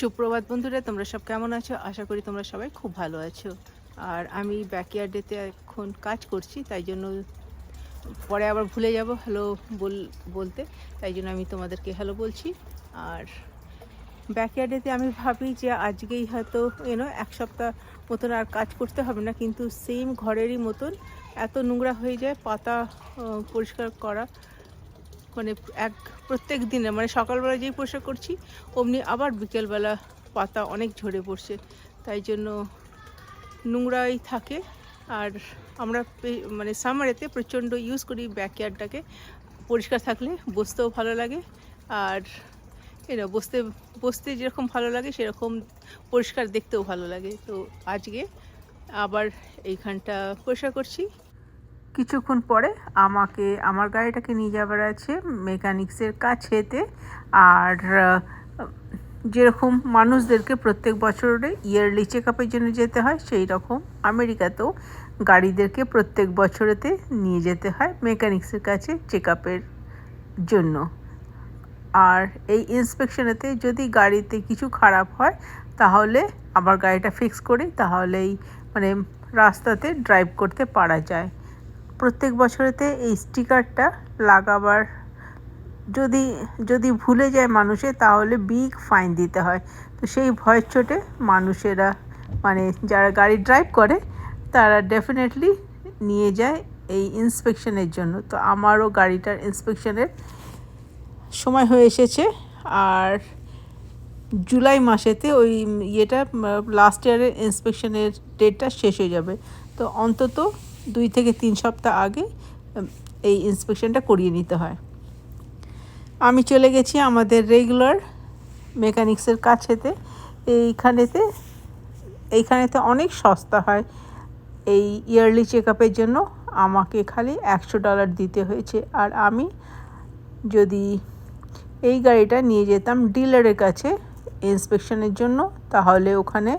সুপ্রভাত বন্ধুরা, তোমরা সব কেমন আছো? আশা করি তোমরা সবাই খুব ভালো আছো। আর আমি ব্যাকইয়ার্ডেতে এখন কাজ করছি, তাই জন্য পরে আবার ভুলে যাব হ্যালো বল, বলতে। তাই জন্য আমি তোমাদেরকে হ্যালো বলছি। আর ব্যাকইয়ার্ডেতে আমি ভাবি যে আজকেই হয়তো এনো এক সপ্তাহ মতন আর কাজ করতে হবে না, কিন্তু সেম ঘরেরই মতন এত নোংরা হয়ে যায়, পাতা পরিষ্কার করা। মানে এক প্রত্যেক দিনে মানে সকালবেলা যেই পরিষ্কার করছি, অমনি আবার বিকেলবেলা পাতা অনেক ঝরে পড়ছে। তাই জন্য নোংরাই থাকে। আর আমরা মানে সামারেতে প্রচণ্ড ইউজ করি ব্যাকয়ার্ডটাকে পরিষ্কার থাকলে বসতেও ভালো লাগে। আর এটা বসতে বসতে যেরকম ভালো লাগে, সেরকম পরিষ্কার দেখতেও ভালো লাগে। তো আজকে আবার এইখানটা পরিষ্কার করছি। কিছুক্ষণ পরে আমাকে, আমার গাড়িটাকে নিয়ে যাবার আছে মেকানিক্সের কাছেতে। আর যেরকম মানুষদেরকে প্রত্যেক বছরে ইয়ারলি চেক আপের জন্য যেতে হয় সেই রকম আমেরিকাতেও গাড়িদেরকে প্রত্যেক বছরেতে নিয়ে যেতে হয় মেকানিক্সের কাছে চেক আপের জন্য। আর এই ইন্সপেকশনেতে যদি গাড়িতে কিছু খারাপ হয়, তাহলে আবার গাড়িটা ফিক্স করি, তাহলেই মানে রাস্তাতে ড্রাইভ করতে পারা যায়। প্রত্যেক বছরেতে এই স্টিকারটা লাগাবার যদি যদি ভুলে যায় মানুষে, তাহলে বিগ ফাইন দিতে হয়। তো সেই ভয়ের চোটে মানুষেরা মানে যারা গাড়ি ড্রাইভ করে, তারা ডেফিনেটলি নিয়ে যায় এই ইন্সপেকশনের জন্য। তো আমারও গাড়িটার ইন্সপেকশনের সময় হয়ে এসেছে। আর জুলাই মাসেতে ওই ইয়েটা লাস্ট ইয়ারের ইন্সপেকশনের ডেটটা শেষ হয়ে যাবে। তো অন্তত দুই থেকে তিন সপ্তাহ আগে এই ইন্সপেকশনটা করিয়ে নিতে হয়। আমি চলে গেছি আমাদের রেগুলার মেকানিক্সের কাছেতে। এইখানেতে এইখানেতে অনেক সস্তা হয়। এই ইয়ারলি চেক জন্য আমাকে খালি একশো ডলার দিতে হয়েছে। আর আমি যদি এই গাড়িটা নিয়ে যেতাম ডিলারের কাছে ইন্সপেকশনের জন্য, তাহলে ওখানে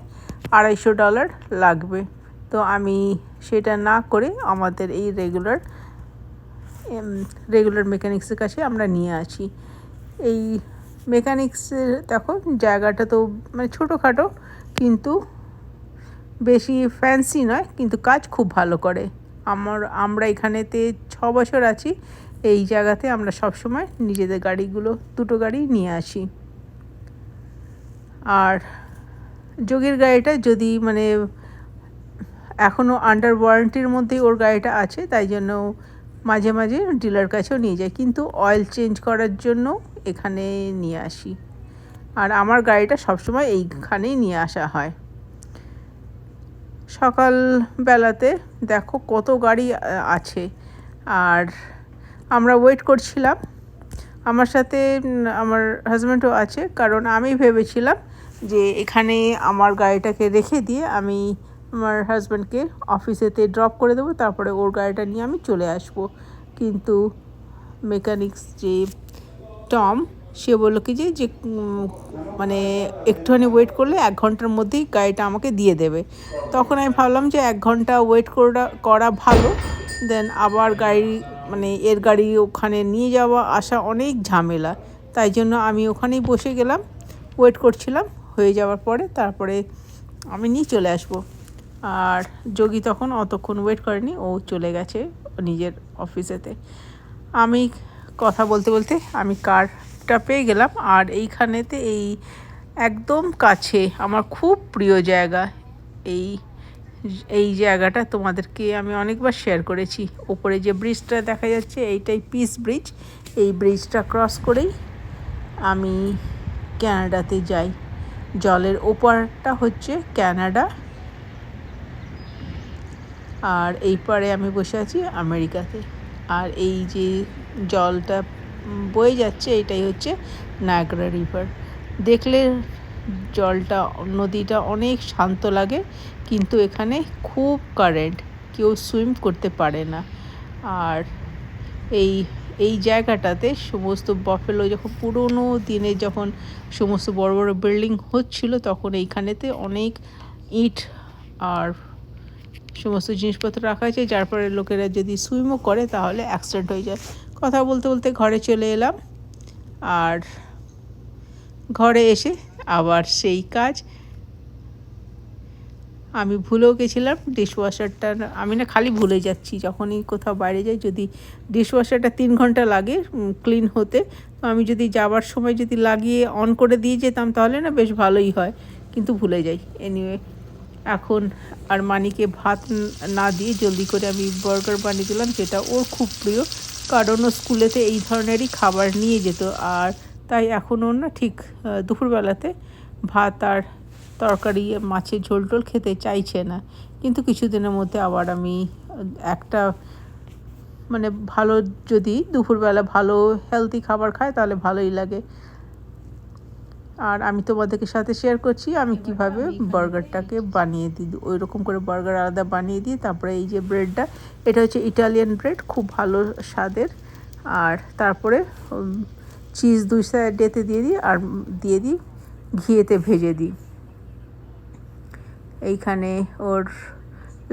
আড়াইশো ডলার লাগবে। তো আমি সেটা না করে আমাদের এই রেগুলার রেগুলার মেকানিক্সের কাছে আমরা নিয়ে আসি। এই মেকানিক্সের দেখো, জায়গাটা তো মানে ছোটোখাটো, কিন্তু বেশি ফ্যান্সি নয়, কিন্তু কাজ খুব ভালো করে। আমার, আমরা এখানেতে ছ বছর আছি, এই জায়গাতে আমরা সব সময় নিজেদের গাড়িগুলো, দুটো গাড়ি নিয়ে আসি। আর যোগের গাড়িটা যদি মানে এখনও আন্ডার ওয়ারেন্টির মধ্যেই ওর গাড়িটা আছে, তাই জন্য মাঝে মাঝে ডিলার কাছেও নিয়ে যাই। কিন্তু অয়েল চেঞ্জ করার জন্য এখানে নিয়ে আসি। আর আমার গাড়িটা সবসময় এইখানেই নিয়ে আসা হয়। সকালবেলাতে দেখো কত গাড়ি আছে। আর আমরা ওয়েট করছিলাম। আমার সাথে আমার হাজব্যান্ডও আছে। কারণ আমি ভেবেছিলাম যে এখানে আমার গাড়িটাকে রেখে দিয়ে আমি আমার হাজব্যান্ডকে অফিসেতে ড্রপ করে দেবো, তারপরে ওর গাড়িটা নিয়ে আমি চলে আসব। কিন্তু মেকানিক্স যে টম সে বলল কি যে যে মানে একটুখানি ওয়েট করলে এক ঘণ্টার মধ্যেই গাড়িটা আমাকে দিয়ে দেবে। তখন আমি ভাবলাম যে এক ঘণ্টা ওয়েট করা করা ভালো দেন আবার গাড়ি মানে এর গাড়ি ওখানে নিয়ে যাওয়া আসা অনেক ঝামেলা। তাই জন্য আমি ওখানেই বসে গেলাম ওয়েট করছিলাম, হয়ে যাওয়ার পরে তারপরে আমি নিয়ে চলে আসব। আর যোগী তখন অতক্ষণ ওয়েট করেনি, ও চলে গেছে নিজের অফিসেতে আমি কথা বলতে বলতে আমি কারটা পেয়ে গেলাম, আর এইখানেতে এই একদম কাছে আমার খুব প্রিয় জায়গা, এই এই জায়গাটা তোমাদেরকে আমি অনেকবার শেয়ার করেছি। ওপরে যে ব্রিজটা দেখা যাচ্ছে, এইটাই পিস ব্রিজ এই ব্রিজটা ক্রস করেই আমি ক্যানাডাতে যাই। জলের ওপারটা হচ্ছে ক্যানাডা আর এই পারে আমি বসে আছি আমেরিকাতে। আর এই যে জলটা বয়ে যাচ্ছে, এটাই হচ্ছে নায়গ্রা রিভার দেখলে জলটা, নদীটা অনেক শান্ত লাগে, কিন্তু এখানে খুব কারেন্ট কেউ সুইম করতে পারে না। আর এই এই জায়গাটাতে সমস্ত বফেলো যখন, পুরোনো দিনে যখন সমস্ত বড় বড় বিল্ডিং হচ্ছিল, তখন এইখানেতে অনেক ইট আর সমস্ত জিনিসপত্র রাখা আছে যার পরে লোকেরা যদি সুইমও করে তাহলে অ্যাক্সিডেন্ট হয়ে যায়। কথা বলতে বলতে ঘরে চলে এলাম। আর ঘরে এসে আবার সেই কাজ। আমি ভুলেও গেছিলাম ডিশওয়াশারটা আমি না খালি ভুলে যাচ্ছি, যখনই কোথাও বাইরে যাই, যদি ডিশওয়াশারটা তিন ঘণ্টা লাগে ক্লিন হতে, তো আমি যদি যাওয়ার সময় যদি লাগিয়ে অন করে দিয়ে যেতাম, তাহলে না বেশ ভালোই হয়। কিন্তু ভুলে যাই। এনিওয়ে এখন আর মানিকে ভাত না দিয়ে জলদি করে আমি বার্গার বানিয়ে দিলাম, যেটা ওর খুব প্রিয়, কারণ ও স্কুলেতে এই ধরনেরই খাবার নিয়ে যেত। আর তাই এখন ওর না ঠিক দুপুরবেলাতে ভাত আর তরকারি, মাছের ঝোল টোল খেতে চাইছে না। কিন্তু কিছুদিনের মধ্যে আবার আমি একটা মানে ভালো যদি দুপুরবেলা ভালো হেলদি খাবার খায়, তাহলে ভালোই লাগে। আর আমি তোমাদেরকে সাথে শেয়ার করছি, আমি কীভাবে বার্গারটাকে বানিয়ে দিই ওই রকম করে বার্গার আলাদা বানিয়ে দিই তারপরে এই যে ব্রেডটা এটা হচ্ছে ইটালিয়ান ব্রেড খুব ভালো স্বাদের। আর তারপরে চিজ দুই সাইডেতে দিয়ে দিই, আর দিয়ে দিই, ঘিয়েতে ভেজে দিই। এইখানে ওর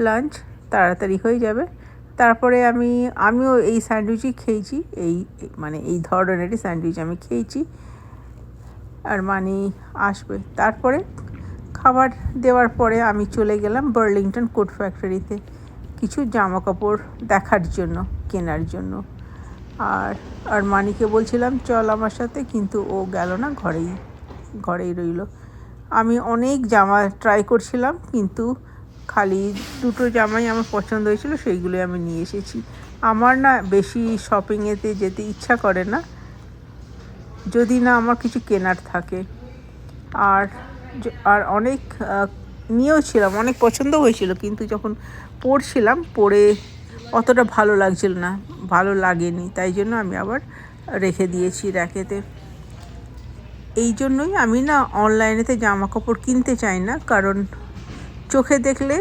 লাঞ্চ তাড়াতাড়ি হয়ে যাবে। তারপরে আমি, আমিও এই স্যান্ডউইচই খেয়েছি, এই মানে এই ধরনেরই স্যান্ডউইচ আমি খেয়েছি। আর মানি আসবে। তারপরে খাবার দেওয়ার পরে আমি চলে গেলাম বার্লিংটন কোট ফ্যাক্টরিতে কিছু জামা কাপড় দেখার জন্য, কেনার জন্য। আর আর মানিকে বলছিলাম, চল আমার সাথে। কিন্তু ও গেল না, ঘরেই ঘরেই রইল। আমি অনেক জামা ট্রাই করছিলাম, কিন্তু খালি দুটো জামাই আমার পছন্দ হয়েছিল, সেইগুলোই আমি নিয়ে এসেছি। আমার না বেশি শপিংয়েতে যেতে ইচ্ছা করে না। যদি না আমার কিছু কেনার থাকে। আর আর অনেক নিয়েও ছিলাম, অনেক পছন্দ হয়েছিল, কিন্তু যখন পড়ছিলাম, পড়ে অতটা ভালো লাগছিল না, ভালো লাগেনি, তাই জন্য আমি আবার রেখে দিয়েছি র্যাকেতে। এই জন্যই আমি না অনলাইনেতে জামা কাপড় কিনতে চাই না, কারণ চোখে দেখলে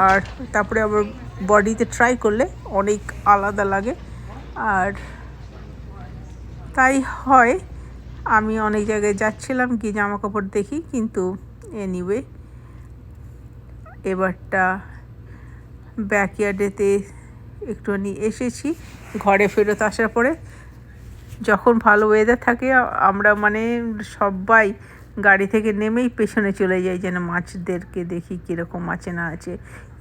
আর তারপরে আবার বডিতে ট্রাই করলে অনেক আলাদা লাগে। আর তাই হয় আমি অনেক জায়গায় যাচ্ছিলাম কি জামা কাপড় দেখি, কিন্তু এনিওয়ে এবারটা ব্যাকইয়ার্ডেতে একটুখানি এসেছি, ঘরে ফেরত আসার পরে যখন ভালো ওয়েদার থাকে, আমরা মানে সবাই গাড়ি থেকে নেমেই পেছনে চলে যাই, যেন মাছদেরকে দেখি কীরকম আছে না আছে।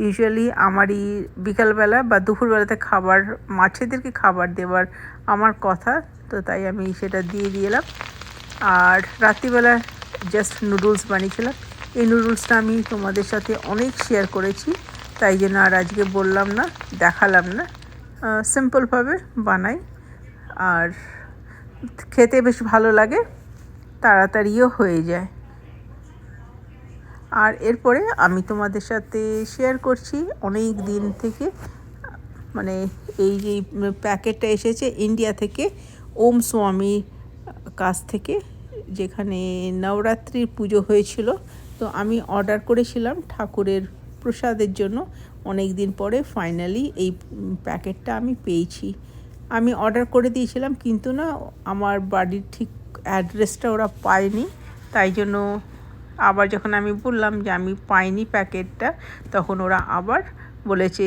ইউজুয়ালি আমারই বিকালবেলা বা দুপুরবেলাতে খাবার, মাছেদেরকে খাবার দেওয়ার আমার কথা, তো তাই আমি সেটা দিয়ে দিলাম। আর রাত্রিবেলা জাস্ট নুডলস বানিয়েছিলাম। এই নুডলসটা আমি তোমাদের সাথে অনেক শেয়ার করেছি, তাই জন্য আর আজকে বললাম না, দেখালাম না। সিম্পলভাবে বানাই। আর খেতে বেশ ভালো লাগে, তাড়াতাড়িও হয়ে যায়। আর এরপরে আমি তোমাদের সাথে শেয়ার করছি অনেক দিন থেকে মানে এই যে প্যাকেটটা এসেছে ইন্ডিয়া থেকে, ওম স্বামী কাছ থেকে যেখানে নবরাত্রির পুজো হয়েছিল। তো আমি অর্ডার করেছিলাম ঠাকুরের প্রসাদের জন্য। অনেক দিন পরে ফাইনালি এই প্যাকেটটা আমি পেয়েছি। আমি অর্ডার করে দিয়েছিলাম কিন্তু না, আমার বাড়ির ঠিক অ্যাড্রেসটা ওরা পায়নি। তাই জন্য আবার যখন আমি বললাম যে আমি পাইনি প্যাকেটটা, তখন ওরা আবার বলেছে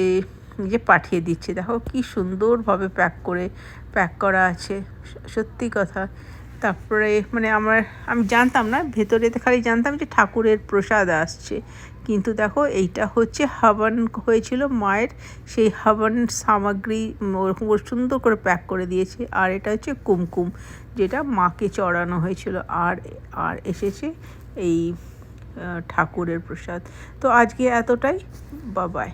যে পাঠিয়ে দিচ্ছে। দেখো কি সুন্দরভাবে প্যাক করে, প্যাক করা আছে। সত্যি কথা। তারপরে মানে আমার, আমি জানতাম না ভেতরেতে খালি জানতাম যে ঠাকুরের প্রসাদ আসছে। কিন্তু দেখো, এইটা হচ্ছে হাবান হয়েছিল মায়ের, সেই হাবান সামগ্রী ওরকম সুন্দর করে প্যাক করে দিয়েছে। আর এটা হচ্ছে কুমকুম, যেটা মাকে চড়ানো হয়েছিল। আর আর এসেছে এই ঠাকুরের প্রসাদ। তো আজকে এতটাই, বাবাই।